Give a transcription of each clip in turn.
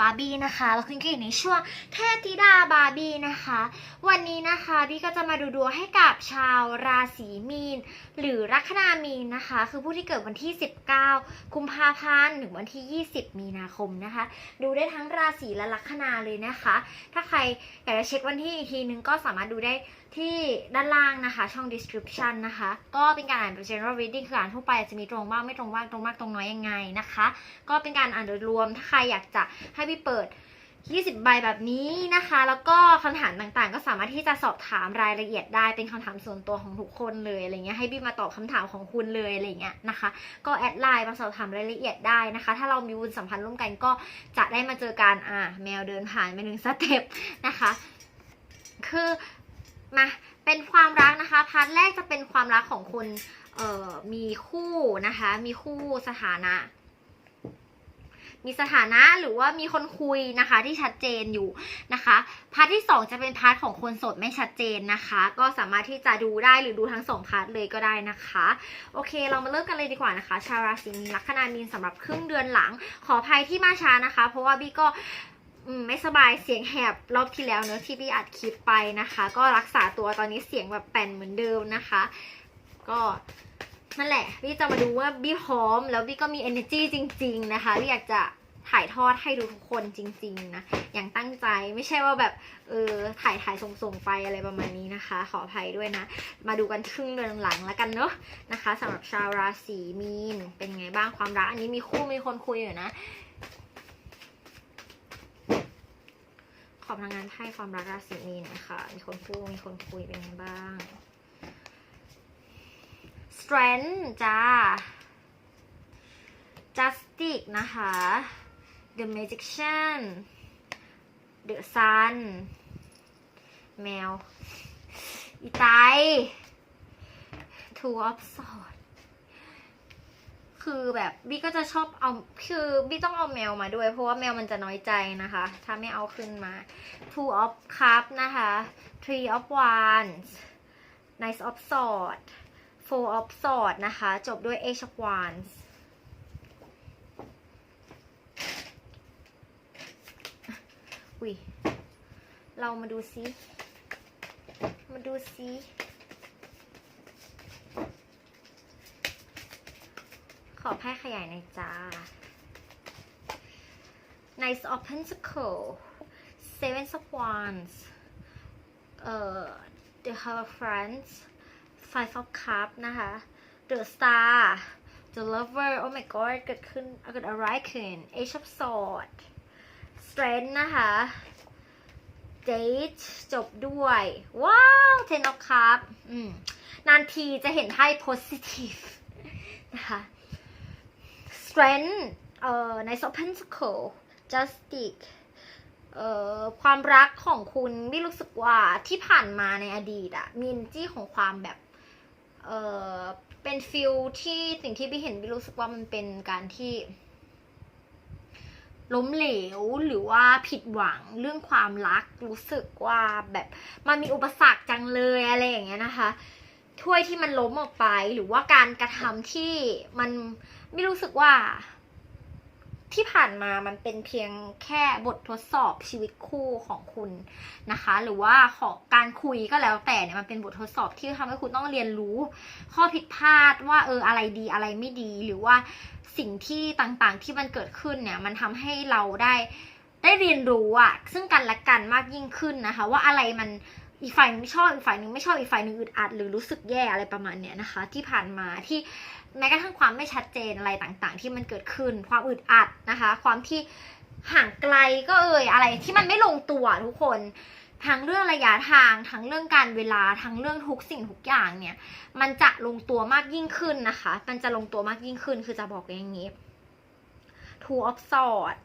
บาร์บี้นะคะ แล้วคุณก็อยู่ในช่วงเทพธิดาบาร์บี้นะคะ วันนี้นะคะบี้ก็จะมาดูดวงให้กับชาวราศีมีน หรือลัคนามีนนะคะ คือผู้ที่เกิดวันที่ 19 กุมภาพันธ์ถึงวันที่ 20 มีนาคมนะคะ ดูได้ทั้งราศีและลัคนาเลยนะคะ ถ้าใครอยากจะเช็ควันที่อีกทีนึงก็สามารถดูได้ ที่ด้านล่างนะคะ ช่อง description นะคะ ก็เป็นการอ่านแบบ general reading คืออ่านทั่วไปจะมีตรงบ้างไม่ตรงบ้างตรงมากตรงน้อยยังไงนะคะ ก็เป็นการอ่านโดยรวมถ้าใครอยากจะให้พี่เปิด 20 ใบแบบนี้นะคะ แล้วก็คำถามต่างๆ ก็สามารถที่จะสอบถามรายละเอียดได้เป็นคำถามส่วนตัวของทุกคนเลยอะไรเงี้ยให้พี่มาตอบคำถามของคุณเลยอะไรเงี้ยนะคะ ก็แอดไลน์มาสอบถามรายละเอียดได้นะคะ ถ้าเรามีวุฒิสัมพันธ์ร่วมกันก็จะได้มาเจอกันอ่าแมวเดินผ่านไปหนึ่งสเต็ปนะคะคือ มาเป็นความรักนะคะพาร์ทแรกจะเป็นความรักของคุณเอ่อมีคู่นะคะ มีคู่สถานะ มีสถานะหรือว่ามีคนคุยนะคะ ที่ชัดเจนอยู่นะคะพาร์ทที่สองจะเป็นพาร์ทของคนโสดไม่ชัดเจนนะคะ ก็สามารถที่จะดูได้หรือดูทั้งสองพาร์ทเลยก็ได้นะคะ โอเค เรามาเริ่มกันเลยดีกว่านะคะ ชาวราศีมีนลัคนามีนสำหรับครึ่งเดือนหลัง ขออภัยที่มาช้านะคะ เพราะว่าบี้ก็ ไม่สบายเสียงแหบรอบที่แล้วเนอะที่บี้อัดคลิปไปนะคะ ก็รักษาตัวตอนนี้เสียงแบบแป่นเหมือนเดิมนะคะ ก็นั่นแหละบี้จะมาดูว่าบี้พร้อม แล้วบี้ก็มี energy จริง ๆ นะคะบี้อยากจะถ่ายทอดให้ดูทุกคนจริง ๆ นะ อย่างตั้งใจไม่ใช่ว่าแบบเออถ่ายถ่ายส่งๆไปอะไรประมาณนี้นะคะ ขออภัยด้วยนะ มาดูกันครึ่งเดือนหลังแล้วกันเนอะนะคะสำหรับชาวราศีมีนเป็นไงบ้างความรักอันนี้มีคู่มีคนคุยอยู่นะ ขอพลังงานไพ่ความรักราศีมีนหนะคะมีคนคู่มีคนคุยเป็นไงบ้าง strength จ้า justice นะคะ the magician the sun แมว อีไต two of swords คือแบบบี้ก็จะชอบเอาคือบี้ต้องเอาแมวมาด้วย เพราะว่าแมวมันจะน้อยใจนะคะ ถ้าไม่เอาขึ้นมา two of cup นะคะ three of wands nice of swords four of swords นะคะ จบด้วย ace of wands อุ้ยเรามาดูซิ มาดูซิ ขอไพ่ขยายหน่อยจ้า Nice of Pentacle Seven of Wands เอ่อ The Hierophant Five of Cups นะคะ The Star The Lover Oh my god เกิดขึ้นเกิดอะไรขึ้น Age of Swords Strength นะคะ Date จบด้วย ว้าว Ten of Cups นานทีจะเห็นไพ่ positive นะคะ Strength เอ่อ Nice of Pentacle Justice เอ่อความรักของคุณไม่รู้สึกว่าที่ผ่านมาในอดีตอะมี energy ของความแบบเอ่อเป็นฟิลที่สิ่งที่พี่เห็นพี่รู้สึกว่ามันเป็นการที่ ล้มเหลวหรือว่าผิดหวังเรื่องความรักรู้สึกว่าแบบมันมีอุปสรรคจังเลยอะไรอย่างเงี้ยนะคะถ้วยที่มันล้มออกไปหรือว่าการกระทำที่มัน ไม่รู้สึกว่า ที่ผ่านมามันเป็นเพียงแค่บททดสอบชีวิตคู่ของคุณนะคะ หรือว่าของการคุยก็แล้วแต่เนี่ยมันเป็นบททดสอบที่ทำให้คุณต้องเรียนรู้ ข้อผิดพลาดว่าเอออะไรดีอะไรไม่ดี หรือว่าสิ่งที่ต่างๆที่มันเกิดขึ้นเนี่ย มันทำให้เราได้ได้เรียนรู้อะซึ่งกันและกันมากยิ่งขึ้นนะคะ ว่าอะไรมัน อีกฝ่ายหนึงไม่ชอบอีกฝ่ายหนึงไม่ชอบอีกฝ่ายหนึ่งอึดอัดหรือรู้สึกแย่อะไรประมาณเนี้ยนะคะ ที่ผ่านมาที่แม้กระทั่งความไม่ชัดเจนอะไรต่างๆ ที่มันเกิดขึ้น ความอึดอัดนะคะ ความที่ห่างไกลก็เอ่ยอะไรที่มันไม่ลงตัวทุกคนทั้งเรื่องระยะทางทั้งเรื่องการเวลาทั้งเรื่องทุกสิ่งทุกอย่างเนี่ย มันจะลงตัวมากยิ่งขึ้นนะคะ มันจะลงตัวมากยิ่งขึ้นคือจะบอกอย่างนี้ Two of Swords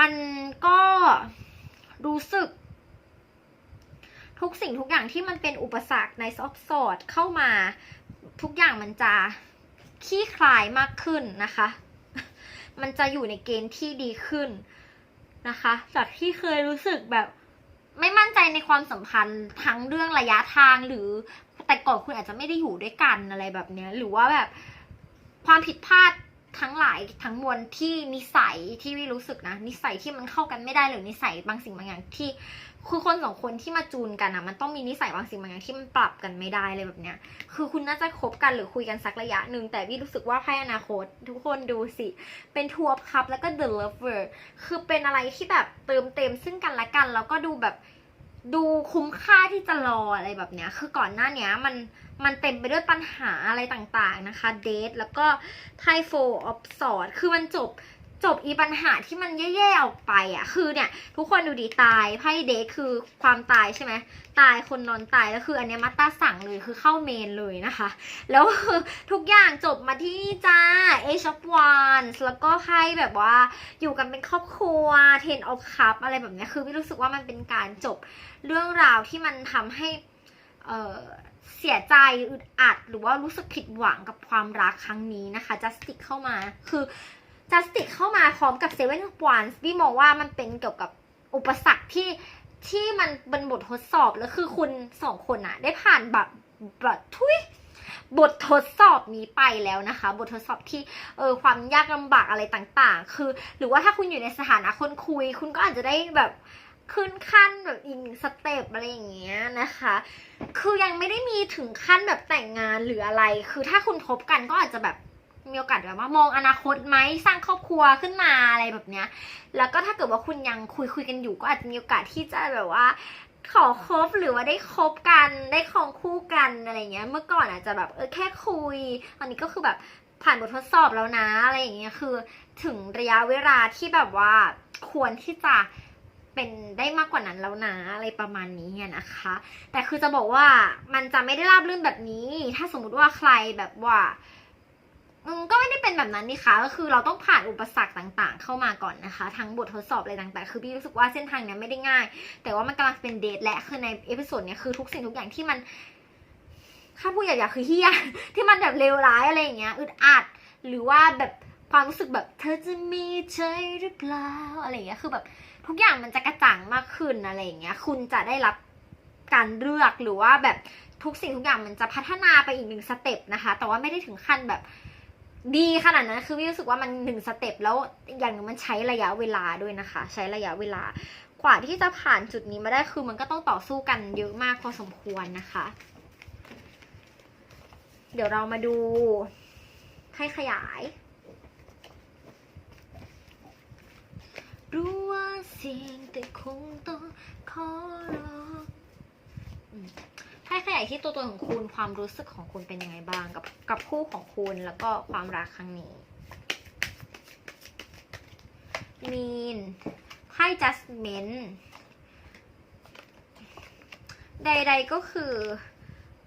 มันก็รู้สึก ทุกสิ่งทุกอย่างที่มันเป็นอุปสรรคใน of Swords เข้ามาทุกอย่างมันจะขี้คลายมากขึ้นนะคะ มันจะอยู่ในเกณฑ์ที่ดีขึ้นนะคะ จากที่เคยรู้สึกแบบไม่มั่นใจในความสัมพันธ์ทั้งเรื่องระยะทางหรือแต่ก่อนคุณอาจจะไม่ได้อยู่ด้วยกันอะไรแบบเนี้ย หรือว่าแบบความผิดพลาด ทั้งหลายทั้งมวลที่นิสัยที่วิรู้สึกนะ นิสัยที่มันเข้ากันไม่ได้หรือนิสัยบางสิ่งบางอย่างที่คือคนสองคนที่มาจูนกันอะมันต้องมีนิสัยบางสิ่งบางอย่างที่มันปรับกันไม่ได้เลยแบบเนี้ย คือคุณน่าจะคบกันหรือคุยกันสักระยะหนึ่งแต่วิรู้สึกว่าไพ่อนาคต ทุกคนดูสิ เป็นทัวร์คัพแล้วก็ The Lover คือเป็นอะไรที่แบบเติมเต็มซึ่งกันและกันแล้วก็ดูแบบ ดูคุ้มค่าที่จะรออะไรแบบเนี้ย คือก่อนหน้าเนี้ยมันมันเต็มไปด้วยปัญหาอะไรต่างๆนะคะ เดทแล้วก็ไพ่โฟออฟสอด คือมันจบ จบอีปัญหาที่มันแย่ๆออกไปอะ คือเนี่ย ทุกคนดูดีตายไพ่เดทคือความตายใช่ไหมตายคนนอนตายแล้วคืออันนี้มัตตาสั่งเลยคือเข้าเมนเลยนะคะ แล้วคือทุกอย่างจบมาที่นี่จ้า Age of Wands แล้วก็ไพ่แบบว่าอยู่กันเป็นครอบครัว Ten of Cup อะไรแบบนี้คือวิรู้สึกว่ามันเป็นการจบเรื่องราวที่มันทำให้เออเสียใจอึดอัด หรือว่ารู้สึกผิดหวังกับความรักครั้งนี้นะคะ Justice เข้ามาคือ Justice เข้ามาพร้อมกับ Seven of Wands พี่มองว่ามันเป็นเกี่ยวกับอุปสรรคที่ที่มันเป็นบททดสอบแล้วคือคุณสองคนอะได้ผ่านแบบแบบทุยบททดสอบนี้ไปแล้วนะคะ บททดสอบที่เออความยากลำบากอะไรต่างๆ คือ หรือว่าถ้าคุณอยู่ในสถานะคนคุย คุณก็อาจจะได้แบบขึ้นขั้นแบบอีกหนึ่งสเต็ปอะไรอย่างเงี้ยนะคะ คือยังไม่ได้มีถึงขั้นแบบแต่งงานหรืออะไร คือถ้าคุณคบกันก็อาจจะแบบ มีโอกาสแบบว่ามองอนาคตไหมสร้างครอบครัวขึ้นมาอะไรแบบเนี้ย แล้วก็ถ้าเกิดว่าคุณยังคุยคุยกันอยู่ก็อาจจะมีโอกาสที่จะแบบว่า ขอคบหรือว่าได้คบกันได้ครองคู่กันอะไรเงี้ย เมื่อก่อนอาจจะแบบเออแค่คุย ตอนนี้ก็คือแบบผ่านบททดสอบแล้วนะอะไรอย่างเงี้ยคือ ถึงระยะเวลาที่แบบว่าควรที่จะเป็นได้มากกว่านั้นแล้วนะอะไรประมาณนี้นะคะ แต่คือจะบอกว่ามันจะไม่ได้ราบรื่นแบบนี้ ถ้าสมมุติว่าใครแบบว่า ก็ไม่ได้เป็นแบบนั้นนี่คะก็คือเราต้องผ่านอุปสรรคต่างๆ เข้ามาก่อนนะคะ ทั้งบททดสอบอะไรต่างๆ คือพี่รู้สึกว่าเส้นทางเนี้ยไม่ได้ง่าย แต่ว่ามันกำลังเป็นเดทและคือในเอพิโซดเนี้ยคือทุกสิ่งทุกอย่างที่มันถ้าพูดอย่างๆคือเฮี้ยที่มันแบบเลวร้ายอะไรอย่างเงี้ยอึดอัดหรือว่าแบบความรู้สึกแบบเธอจะมีใจหรือเปล่าอะไรอย่างเงี้ยคือแบบทุกอย่างมันจะกระจ่างมากขึ้นอะไรอย่างเงี้ย คุณจะได้รับการเลือกหรือว่าแบบทุกสิ่งทุกอย่างมันจะพัฒนาไปอีกหนึ่งสเต็ปนะคะ แต่ว่าไม่ได้ถึงขั้นแบบ ดีขนาดนั้นคือพี่รู้สึกว่ามันหนึ่งสเต็ปแล้วอย่างหนึงมันใช้ระยะเวลาด้วยนะคะ ใช้ระยะเวลากว่าที่จะผ่านจุดนี้มาได้คือมันก็ต้องต่อสู้กันเยอะมากพอสมควรนะคะ เดี๋ยวเรามาดูให้ขยายรู้ว่าเสี่ยงแต่คงต้องขอร้อง ให้ขยายที่ตัวตนของคุณความรู้สึกของคุณเป็นยังไงบ้างกับกับคู่ของคุณแล้วก็ความรักครั้งนี้มีนไพ่ judgment ใด ๆก็คือ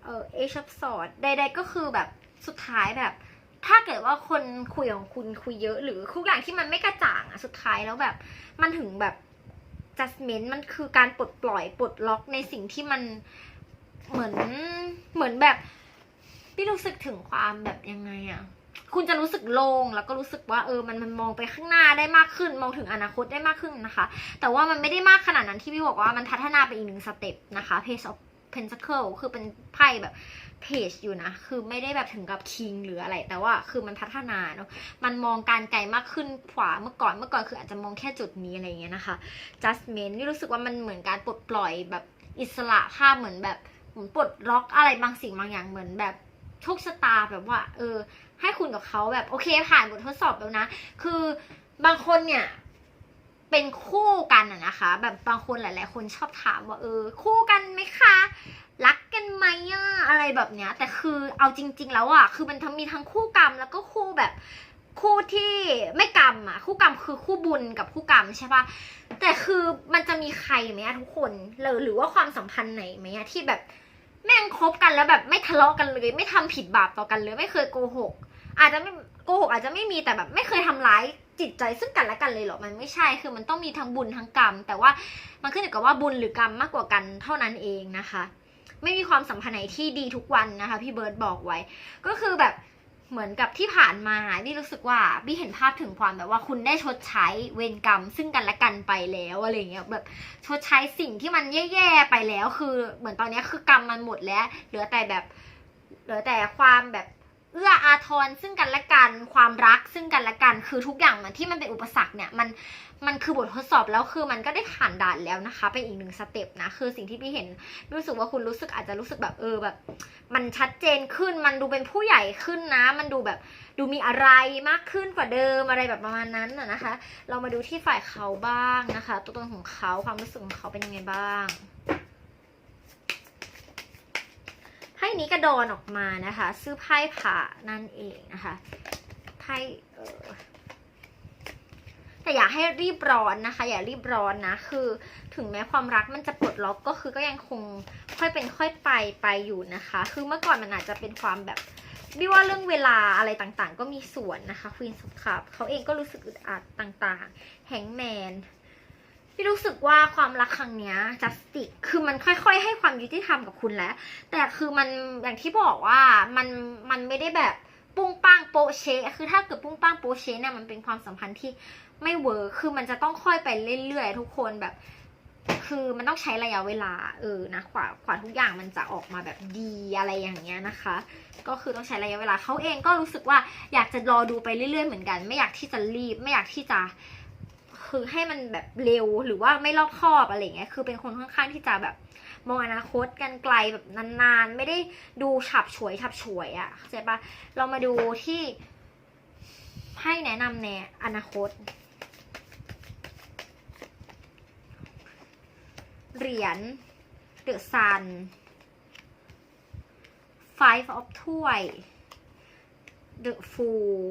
เออ age of sword ใด ๆ ก็คือแบบสุดท้ายแบบ ถ้าเกิดว่าคนคุยของคุณคุยเยอะ หรือทุกอย่างที่มันไม่กระจ่างอะสุดท้ายแล้วแบบ มันถึงแบบ judgment มันคือการปลดปล่อยปลดล็อกในสิ่งที่มัน เหมือนเหมือนแบบ พี่รู้สึกถึงความแบบยังไงอะคุณจะรู้สึกโล่งแล้วก็รู้สึกว่าเออมันมันมองไปข้างหน้าได้มากขึ้น มองถึงอนาคตได้มากขึ้นนะคะ แต่ว่ามันไม่ได้มากขนาดนั้นที่พี่บอกว่ามันพัฒนาไปอีกหนึ่งสเต็ปนะคะ Page of Pentacle คือเป็นไพ่แบบเพจอยู่นะ คือไม่ได้แบบถึงกับคิงหรืออะไร แต่ว่าคือมันพัฒนาเนาะ มันมองการไกลมากขึ้นขวาเมื่อก่อน เมื่อก่อนคืออาจจะมองแค่จุดนี้อะไรเงี้ยนะคะ Justment นี่รู้สึกว่ามันเหมือนการปลดปล่อยแบบอิสระภาพเหมือนแบบ เหมือนปลดล็อกอะไรบางสิ่งบางอย่างเหมือนแบบโชคชะตาแบบว่า เออ ให้คุณกับเขาแบบโอเคผ่านบททดสอบแล้วนะ คือบางคนเนี่ยเป็นคู่กันอะนะคะ แบบบางคนหลาย ๆ คนชอบถามว่าเออ คู่กันไหมคะรักกันไหมอะอะไรแบบเนี้ย แต่คือเอาจริง ๆ แล้วอะคือมันทั้งมีทั้งคู่กรรมแล้วก็คู่แบบคู่ที่ไม่กรรมอะคู่กรรมคือคู่บุญกับคู่กรรมใช่ปะแต่คือมันจะมีใครไหมอะทุกคนหรือหรือว่าความสัมพันธ์ไหนไหมอะที่แบบ แม่งคบกันแล้วแบบไม่ทะเลาะกันเลย ไม่ทำผิดบาปต่อกันเลย ไม่เคยโกหก อาจจะไม่โกหกอาจจะไม่มีแต่แบบ ไม่เคยทำร้ายจิตใจซึ่งกันและกันเลยเหรอ มันไม่ใช่ คือมันต้องมีทั้งบุญทั้งกรรม แต่ว่ามันขึ้นอยู่กับว่าบุญหรือกรรมมากกว่ากันเท่านั้นเองนะคะ ไม่มีความสัมพันธ์ไหนที่ดีทุกวันนะคะ พี่เบิร์ดบอกไว้ ก็คือแบบ เหมือนกับที่ผ่านมาพี่รู้สึกว่าพี่เห็นภาพถึงความแบบว่าคุณได้ชดใช้เวรกรรม ซึ่งกันและกันไปแล้วอะไรเงี้ยแบบชดใช้สิ่งที่มันแย่ๆไปแล้ว คือเหมือนตอนนี้คือกรรมมันหมดแล้ว เหลือแต่แบบเหลือแต่ความแบบเอื้ออาทรซึ่งกันและกันความรักซึ่งกันและกันคือทุกอย่างมันที่มันเป็นอุปสรรคเนี่ยมันมันคือบททดสอบแล้วคือมันก็ได้ผ่านด่านแล้วนะคะ เป็นอีกหนึ่งสเต็ปนะคือสิ่งที่พี่เห็นรู้สึกว่าคุณรู้สึกอาจจะรู้สึกแบบเออแบบ มันชัดเจนขึ้น มันดูเป็นผู้ใหญ่ขึ้นนะ มันดูแบบดูมีอะไรมากขึ้นกว่าเดิมอะไรแบบประมาณนั้นนะคะ เรามาดูที่ฝ่ายเขาบ้างนะคะ ตัวตนของเขาความรู้สึกของเขาเป็นยังไงบ้างไพ่นี้กระโดนออกมานะคะ ซื้อไพ่ผ่านั่นเองนะคะไพ่เออ แต่อย่าให้รีบร้อนนะคะ อย่ารีบร้อนนะ คือถึงแม้ความรักมันจะปลดล็อกก็คือก็ยังคงค่อยเป็นค่อยไปไปอยู่นะคะ คือเมื่อก่อนมันอาจจะเป็นความแบบพี่ว่าเรื่องเวลาอะไรต่างๆ ก็มีส่วนนะคะควีนสุดคับเขาเองก็รู้สึกอึดอัดต่างๆ แฮงแมนพี่รู้สึกว่าความรักครั้งเนี้ยจัสติกคือมันค่อย ๆ ให้ความยุติธรรมกับคุณแล้ว แต่คือมันอย่างที่บอกว่ามันมันไม่ได้แบบปุ้งป้างโปะเชะคือถ้าเกิดปุ้งป้างโปะเชะเนี่ยมันเป็นความสัมพันธ์ที่ ไม่เวิร์คคือมันจะต้องค่อยไปเรื่อยๆทุกคนแบบ คือมันต้องใช้ระยะเวลา เออนะกว่ากว่าทุกอย่างมันจะออกมาแบบดีอะไรอย่างเงี้ยนะคะ ก็คือต้องใช้ระยะเวลาเขาเองก็รู้สึกว่าอยากจะรอดูไปเรื่อยๆเหมือนกัน ไม่อยากที่จะรีบ ไม่อยากที่จะคือให้มันแบบเร็วหรือว่าไม่รอบคอบอะไรเงี้ย คือเป็นคนค่อนข้างที่จะแบบมองอนาคตกันไกลแบบนานๆ ไม่ได้ดูฉับฉวยฉับฉวยอะ่ะเข้าใจปะเรามาดูที่ให้แนะนำในอนาคต เหรียญ The Sun Five of ถ้วย The Fool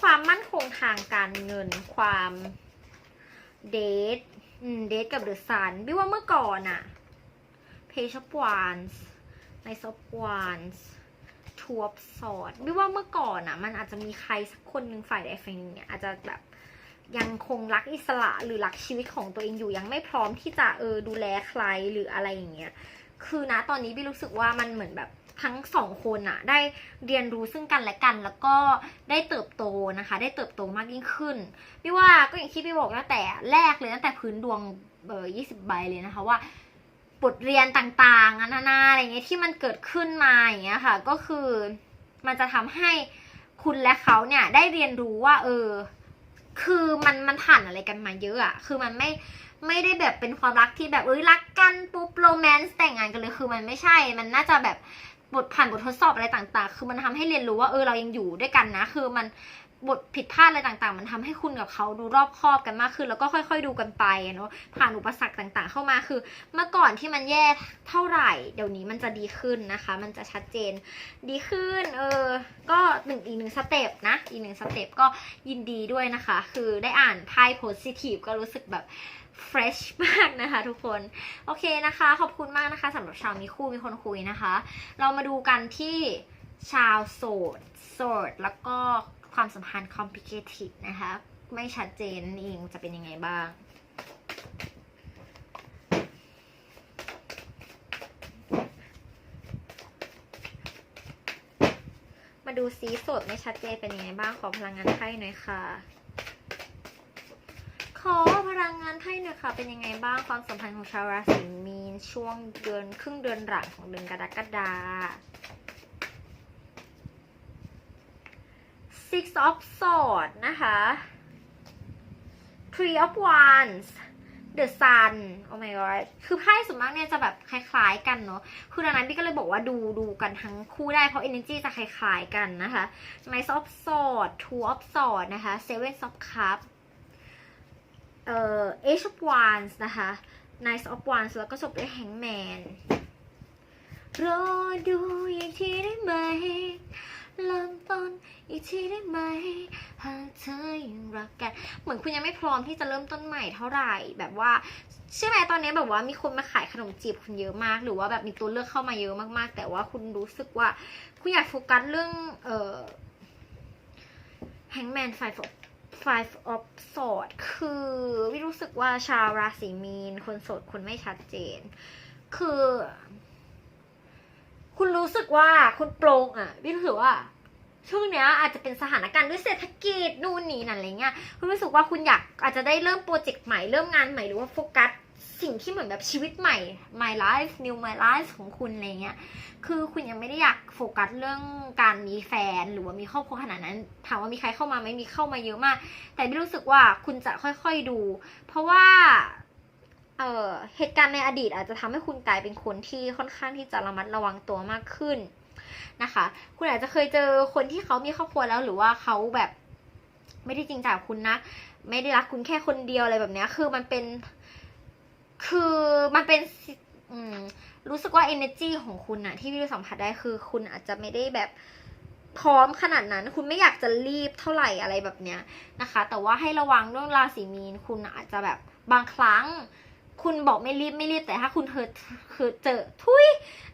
ความมั่นคงทางการเงินความเดทอืมเดทกับเดอะซันพี่ว่าเมื่อก่อนอะเพชอปวานส์ในซอปวานส์ ทัวบสอดพี่ว่าเมื่อก่อนอะมันอาจจะมีใครสักคนหนึ่งฝ่ายใดฝ่ายหนึ่งเนี่ยอาจจะแบบยังคงรักอิสระหรือรักชีวิตของตัวเองอยู่ยังไม่พร้อมที่จะเออดูแลใครหรืออะไรอย่างเงี้ยคือนะตอนนี้พี่รู้สึกว่ามันเหมือนแบบทั้งสองคนอะได้เรียนรู้ซึ่งกันและกัน แล้วก็ได้เติบโตนะคะ ได้เติบโตมากยิ่งขึ้นพี่ว่าก็อย่างที่พี่บอกตั้งแต่แรกเลยตั้งแต่พื้นดวงเบอร์ยี่สิบใบเลยนะคะว่า บทเรียนต่างๆนานาอะไรเงี้ยที่มันเกิดขึ้นมาอย่างเงี้ยค่ะ ก็คือมันจะทำให้คุณและเขาเนี่ยได้เรียนรู้ว่า เออ คือมันมันผ่านอะไรกันมาเยอะอะคือมันไม่ไม่ได้แบบเป็นความรักที่แบบเอ้ยรักกันปุ๊บโรแมนต์แต่งงานกันเลยคือมันไม่ใช่ มันน่าจะแบบบทผ่านบททดสอบอะไรต่าง ๆ คือมันทำให้เรียนรู้ว่าเออเรายังอยู่ด้วยกันนะ คือมัน บทผิดพลาดอะไรต่างๆ มันทำให้คุณกับเขาดูรอบคอบกันมากขึ้น แล้วก็ค่อย ๆ ดูกันไปเนาะผ่านอุปสรรคต่างๆ เข้ามาคือ เมื่อก่อนที่มันแย่เท่าไหร่ เดี๋ยวนี้มันจะดีขึ้นนะคะ มันจะชัดเจนดีขึ้น เออ ก็หนึ่งอีกหนึ่งสเต็ปนะ อีกหนึ่งสเต็ปก็ยินดีด้วยนะคะ คือได้อ่านไพ่โพสิทีฟก็รู้สึกแบบ fresh มากนะคะทุกคน โอเคนะคะ ขอบคุณมากนะคะสำหรับชาวมีคู่มีคนคุยนะคะ เรามาดูกันที่ชาวโสดโสดแล้วก็ ความสัมพันธ์ complicated นะคะ ไม่ชัดเจนนั่เองจะเป็นยังไงบ้างมาดูซีสดไม่ชัดเจนเป็นยังไงบ้างขอพลังงานไพ่หน่อยค่ะ ขอพลังงานไพ่หน่อยค่ะ เป็นยังไงบ้างความสัมพันธ์ของชาวราศีมีนช่วงเดือนครึ่งเดือนหลังของเดือนกรกฎา Six of Swords นะคะ Three of Wands The Sun oh my god คือไพ่ส่วนมากเนี่ยจะแบบคล้ายๆกันเนาะ คือดังนั้นพี่ก็เลยบอกว่าดูดูกันทั้งคู่ได้เพราะ energy จะคล้ายๆกันนะคะ Knight of Swords Two of Swords นะคะ Seven of Cups เอ่อ Ace of Wands นะคะ Knight of Wands แล้วก็จบด้วย Hangman รอดูอีกทีได้ไหม ทีได้ไหมหากเธอยังรักกันเหมือนคุณยังไม่พร้อมที่จะเริ่มต้นใหม่เท่าไหร่แบบว่าใช่ไหมตอนนี้แบบว่ามีคนมาขายขนมจีบคุณเยอะมาก หรือว่าแบบมีตัวเลือกเข้ามาเยอะมากๆ แต่ว่าคุณรู้สึกว่า คุณอยากโฟกัสเรื่องเอ่อ Hangman Five of Five of Swords คือวิรู้สึกว่าชาวราศีมีน คนโสดคุณไม่ชัดเจน คือ คุณรู้สึกว่าคุณโปร่งอะวิรู้สึกว่า ช่วงเนี้ยอาจจะเป็นสถานการณ์ด้วยเศรษฐกิจนู่นนี่นั่นอะไรเงี้ยคุณรู้สึกว่าคุณอยากอาจจะได้เริ่มโปรเจกต์ใหม่เริ่มงานใหม่หรือว่าโฟกัสสิ่งที่เหมือนแบบชีวิตใหม่ my life new my life ของคุณอะไรเงี้ย คือคุณยังไม่ได้อยากโฟกัสเรื่องการมีแฟนหรือว่ามีครอบครัวขนาดนั้น ถามว่ามีใครเข้ามาไหมมีเข้ามาเยอะมาก แต่ไม่รู้สึกว่าคุณจะค่อยๆดู เพราะว่าเอ่อเหตุการณ์ในอดีตอาจจะทำให้คุณกลายเป็นคนที่ค่อนข้างที่จะระมัดระวังตัวมากขึ้น นะคะ คุณอาจจะเคยเจอคนที่เขามีครอบครัวแล้วหรือว่าเขาแบบไม่ได้จริงจังกับคุณนะ ไม่ได้รักคุณแค่คนเดียวอะไรแบบนี้คือมันเป็น คือมันเป็นรู้สึกว่า energy ของคุณอะที่วิวสัมผัสได้คือ คุณอาจจะไม่ได้แบบพร้อมขนาดนั้น คุณไม่อยากจะรีบเท่าไหร่อะไรแบบเนี้ยนะคะ แต่ว่าให้ระวังเรื่องราศีมีน คุณอาจจะแบบบางครั้ง คุณบอกไม่รีบไม่รีบแต่ถ้าคุณเธอคือเจอทุย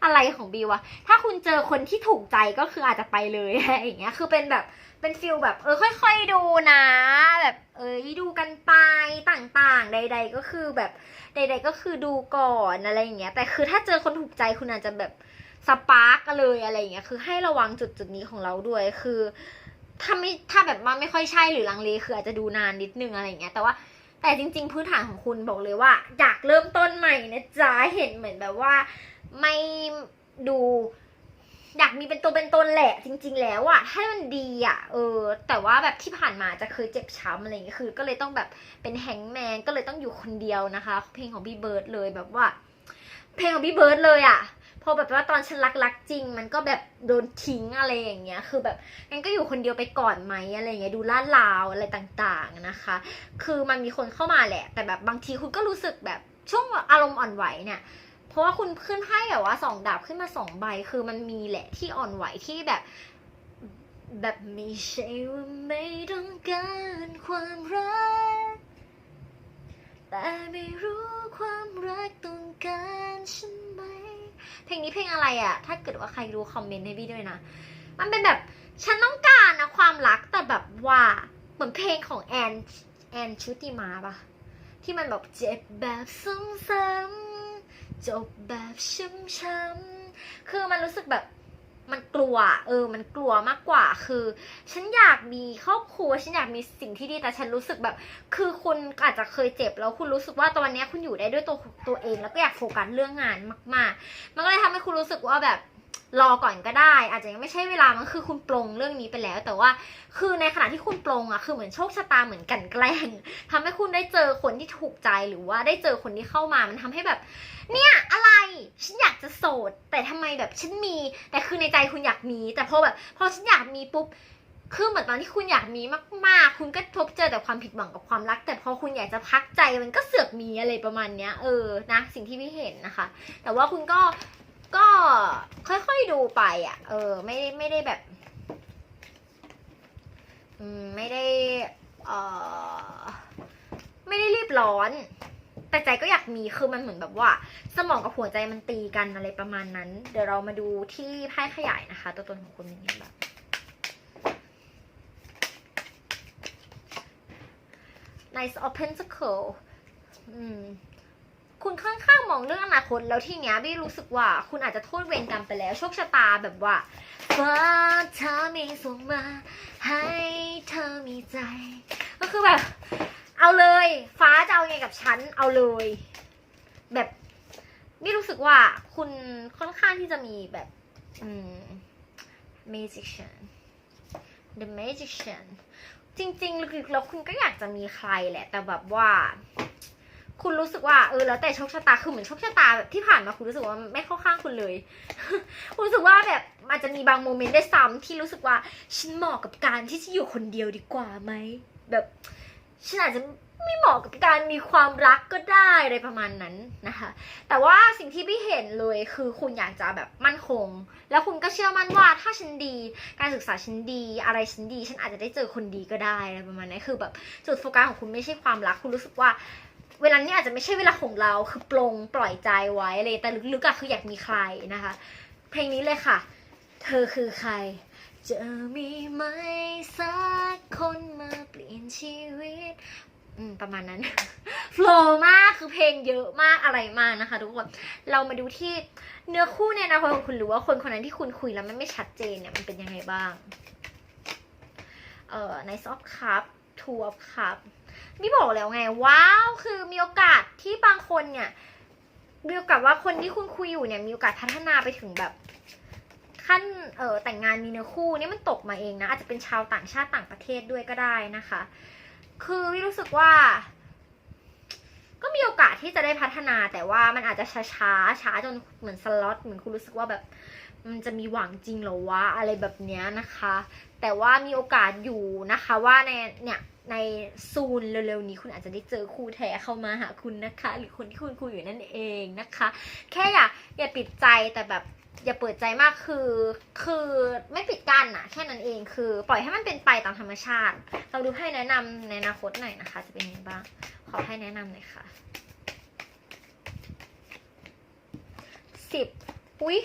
อะไรของบิวอะถ้าคุณเจอคนที่ถูกใจก็คืออาจจะไปเลยอะไรอย่างเงี้ยคือเป็นแบบเป็นฟิลแบบเออค่อย ๆดูนะ แบบเออดูกันไปต่างๆ ใด ๆ ก็คือแบบใด ๆ ก็คือดูก่อนอะไรอย่างเงี้ยแต่คือถ้าเจอคนถูกใจคุณอาจจะแบบสปาร์กเลยอะไรอย่างเงี้ยคือให้ระวังจุดจุดๆนี้ของเราด้วยคือถ้าไม่ถ้าแบบว่าไม่ค่อยใช่หรือลังเลคืออาจจะดูนานนิดนึงอะไรอย่างเงี้ยแต่ว่า แต่จริง ๆ พื้นฐานของคุณบอกเลยว่า อยากเริ่มต้นใหม่นะจ๊ะเห็นเหมือนแบบว่า ไม่ดูอยากมีเป็นตัวเป็นตนแหละจริง ๆ แล้วอะถ้ามันดีอะเออ แต่ว่าแบบที่ผ่านมาจะเคยเจ็บช้ำอะไรอย่างเงี้ยคือ ก็เลยต้องแบบเป็นแฮงแมนก็เลยต้องอยู่คนเดียวนะคะ เพลงของพี่เบิร์ดเลยแบบว่า เพลงของพี่เบิร์ดเลยอะ อแบบว่าตอนฉันรักรักจริง มันก็แบบโดนทิ้งอะไรอย่างเงี้ย คือแบบงั้นก็อยู่คนเดียวไปก่อนไหมอะไรอย่างเงี้ยดูล่าลาวอะไรต่างๆนะคะ คือมันมีคนเข้ามาแหละ แต่แบบบางทีคุณก็รู้สึกแบบช่วงอารมณ์อ่อนไหวเนี่ยเพราะว่าคุณขึ้นไพ่แบบว่าสองดาบขึ้นมาสองใบคือมันมีแหละที่อ่อนไหวที่แบบแบบไม่ใช่ว่าไม่ต้องการความรัก แต่ไม่รู้ความรักต้องการฉันไหม เพลงนี้เพลงอะไรอะถ้าเกิดว่าใครรู้คอมเมนต์ให้พี่ด้วยนะ มันเป็นแบบฉันต้องการนะความรักแต่แบบว่าเหมือนเพลงของแอนแอนชุติมาปะที่มันแบบเจ็บแบบซ้ำๆจบแบบช้ำๆคือมันรู้สึกแบบ มันกลัว เออ มันกลัวมากกว่า คือ ฉันอยากมีครอบครัว ฉันอยากมีสิ่งที่ดี แต่ฉันรู้สึกแบบ คือคุณอาจจะเคยเจ็บแล้วคุณรู้สึกว่าตอนนี้คุณอยู่ได้ด้วยตัวตัวเอง แล้วก็อยากโฟกัสเรื่องงานมาก ๆ มันก็เลยทำให้คุณรู้สึกว่าแบบรอก่อนก็ได้ อาจจะยังไม่ใช่เวลา มันคือคุณปลงเรื่องนี้ไปแล้ว แต่ว่า คือในขณะที่คุณปลงอะคือเหมือนโชคชะตาเหมือนกันแกล้งทำให้คุณได้เจอคนที่ถูกใจหรือว่าได้เจอคนที่เข้ามา มันทำให้แบบ เนี่ยอะไร ด แต่ทำไมแบบฉันมี แต่คือในใจคุณอยากมี แต่พอแบบพอฉันอยากมีปุ๊บคือเหมือนตอนที่คุณอยากมีมากๆ คุณก็พบเจอแต่ความผิดหวังกับความรัก แต่พอคุณอยากจะพักใจมันก็เสือกมีอะไรประมาณเนี้ย เออนะสิ่งที่พี่เห็นนะคะ แต่ว่าคุณก็ก็ค่อยๆดูไปอะ เออ ไม่ได้ไม่ได้แบบอืมไม่ได้เออไม่ได้รีบร้อน แต่ใจก็อยากมีคือมันเหมือนแบบว่า สมองกับหัวใจมันตีกันอะไรประมาณนั้น เดี๋ยวเรามาดูที่ไพ่ขยายนะคะ ตัวตนของคุณเป็นยังไงบ้าง Nice of Pentacle อืมคุณค่อนข้างมองเรื่องอนาคตแล้วทีเนี้ยพี่รู้สึกว่าคุณอาจจะโทษเวรกรรมไปแล้ว โชคชะตาแบบว่าฟ้าเธอมีส่งมา ให้เธอมีใจ ก็คือแบบ เอาเลย ฟ้าจะเอาไงกับฉัน เอาเลย แบบนี่รู้สึกว่าคุณค่อนข้างที่จะมีแบบ อืม magician the magician จริงๆลึกๆแล้วคุณก็อยากจะมีใครแหละ แต่แบบว่า คุณรู้สึกว่าเออแล้วแต่โชคชะตาคือเหมือนโชคชะตาแบบที่ผ่านมาคุณรู้สึกว่าไม่เข้าข้างคุณเลยคุณรู้สึกว่าแบบอาจจะมีบางโมเมนต์ได้ซ้ำที่รู้สึกว่าฉันเหมาะกับการที่จะอยู่คนเดียวดีกว่าไหมแบบ ฉันอาจจะไม่เหมาะกับการมีความรักก็ได้อะไรประมาณนั้นนะคะ แต่ว่าสิ่งที่พี่เห็นเลยคือคุณอยากจะแบบมั่นคง แล้วคุณก็เชื่อมั่นว่าถ้าฉันดี การศึกษาฉันดี อะไรฉันดี ฉันอาจจะได้เจอคนดีก็ได้อะไรประมาณนั้นคือแบบจุดโฟกัสของคุณไม่ใช่ความรัก คุณรู้สึกว่า เวลานี้อาจจะไม่ใช่เวลาของเรา คือปลงปล่อยใจไว้เลยแต่ลึกๆอะคืออยากมีใครนะคะ เพลงนี้เลยค่ะ เธอคือใคร จะมีไหมสักคนมาเปลี่ยนชีวิตอืมประมาณนั้นโฟล์มากคือเพลงเยอะมากอะไรมากนะคะ ทุกคน เรามาดูที่เนื้อคู่ในอนาคตของคุณหรือว่าคนคนนั้นที่คุณคุยแล้วมันไม่ชัดเจนเนี่ยมันเป็นยังไงบ้าง เอ่อ Nice of Cup Two of Cup นี่บอกแล้วไง ว้าว คือมีโอกาสที่บางคนเนี่ยมีโอกาสว่าคนที่คุณคุยอยู่เนี่ยมีโอกาสพัฒนาไปถึงแบบ ขั้นเออแต่งงานมีเนื้อคู่นี่มันตกมาเองนะอาจจะเป็นชาวต่างชาติต่างประเทศด้วยก็ได้นะคะ คือวิรู้สึกว่า ก็มีโอกาสที่จะได้พัฒนาแต่ว่ามันอาจจะช้าช้าช้าจนเหมือนสล็อตเหมือนคุณรู้สึกว่าแบบมันจะมีหวังจริงหรอวะอะไรแบบเนี้ยนะคะ แต่ว่ามีโอกาสอยู่นะคะว่าในเนี่ยในซูนเร็วๆนี้คุณอาจจะได้เจอคู่แท้เข้ามาหาคุณนะคะ หรือคนที่คุณคุยอยู่นั่นเองนะคะ แค่อย่าอย่าปิดใจแต่แบบ อย่าเปิดใจมากคือ คือไม่ปิดกั้นอะแค่นั้นเองคือ ปล่อยให้มันเป็นไปตามธรรมชาติ เราดูให้แนะนำในอนาคตหน่อยนะคะ จะเป็นยังไงบ้าง ขอให้แนะนำหน่อยค่ะสิบอุ้ย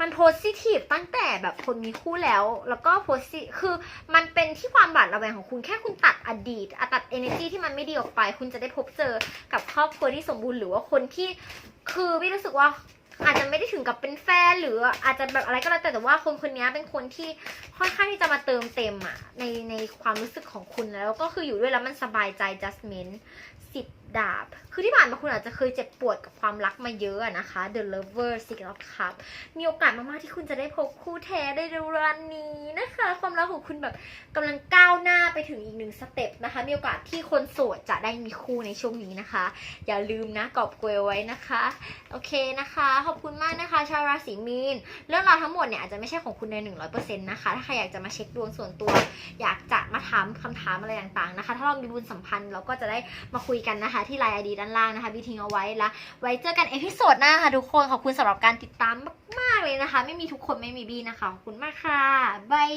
มันโพสิทีฟตั้งแต่แบบคนมีคู่แล้ว แล้วก็โพสิคือมันเป็นที่ความบาดระแวงของคุณแค่คุณตัดอดีตตัด energy ที่มันไม่ดีออกไป คุณจะได้พบเจอกับครอบครัวที่สมบูรณ์หรือว่าคนที่ คือพี่รู้สึกว่า อาจจะไม่ได้ถึงกับเป็นแฟนหรืออาจจะแบบอะไรก็แล้วแต่แต่ว่าคนคนนี้เป็นคนที่ค่อนข้างที่จะมาเติมเต็มอะในในความรู้สึกของคุณแล้วก็คืออยู่ด้วยแล้วมันสบายใจ justment สิบดาบ คือที่ผ่านมาคุณอาจจะเคยเจ็บปวดกับความรักมาเยอะนะคะ The Lover Six of Cup มีโอกาสมากๆที่คุณจะได้พบคู่แท้ได้เร็ววันนี้นะคะ ความรักของคุณแบบกำลังก้าวหน้าไปถึงอีกหนึ่งสเต็ปนะคะ มีโอกาสที่คนโสดจะได้มีคู่ในช่วงนี้นะคะ อย่าลืมนะกอบเกวยไว้นะคะ โอเคนะคะ ขอบคุณมากนะคะชาวราศีมีน เรื่องราวทั้งหมดเนี่ยอาจจะไม่ใช่ของคุณใน 100%นะคะ ถ้าใครอยากจะมาเช็คดวงส่วนตัว อยากจะมาถามคำถามอะไรต่างๆนะคะ ถ้าเรามีบุญสัมพันธ์เราก็จะได้มาคุยกันนะคะที่ไลน์ไอดีด้านล่างนะคะบีทิ้งเอาไว้แล้วไว้เจอกันเอพิโซดหน้าค่ะทุกคนขอบคุณสำหรับการติดตามมากๆเลยนะคะ ไม่มีทุกคนไม่มีบีนะคะขอบคุณมากค่ะบาย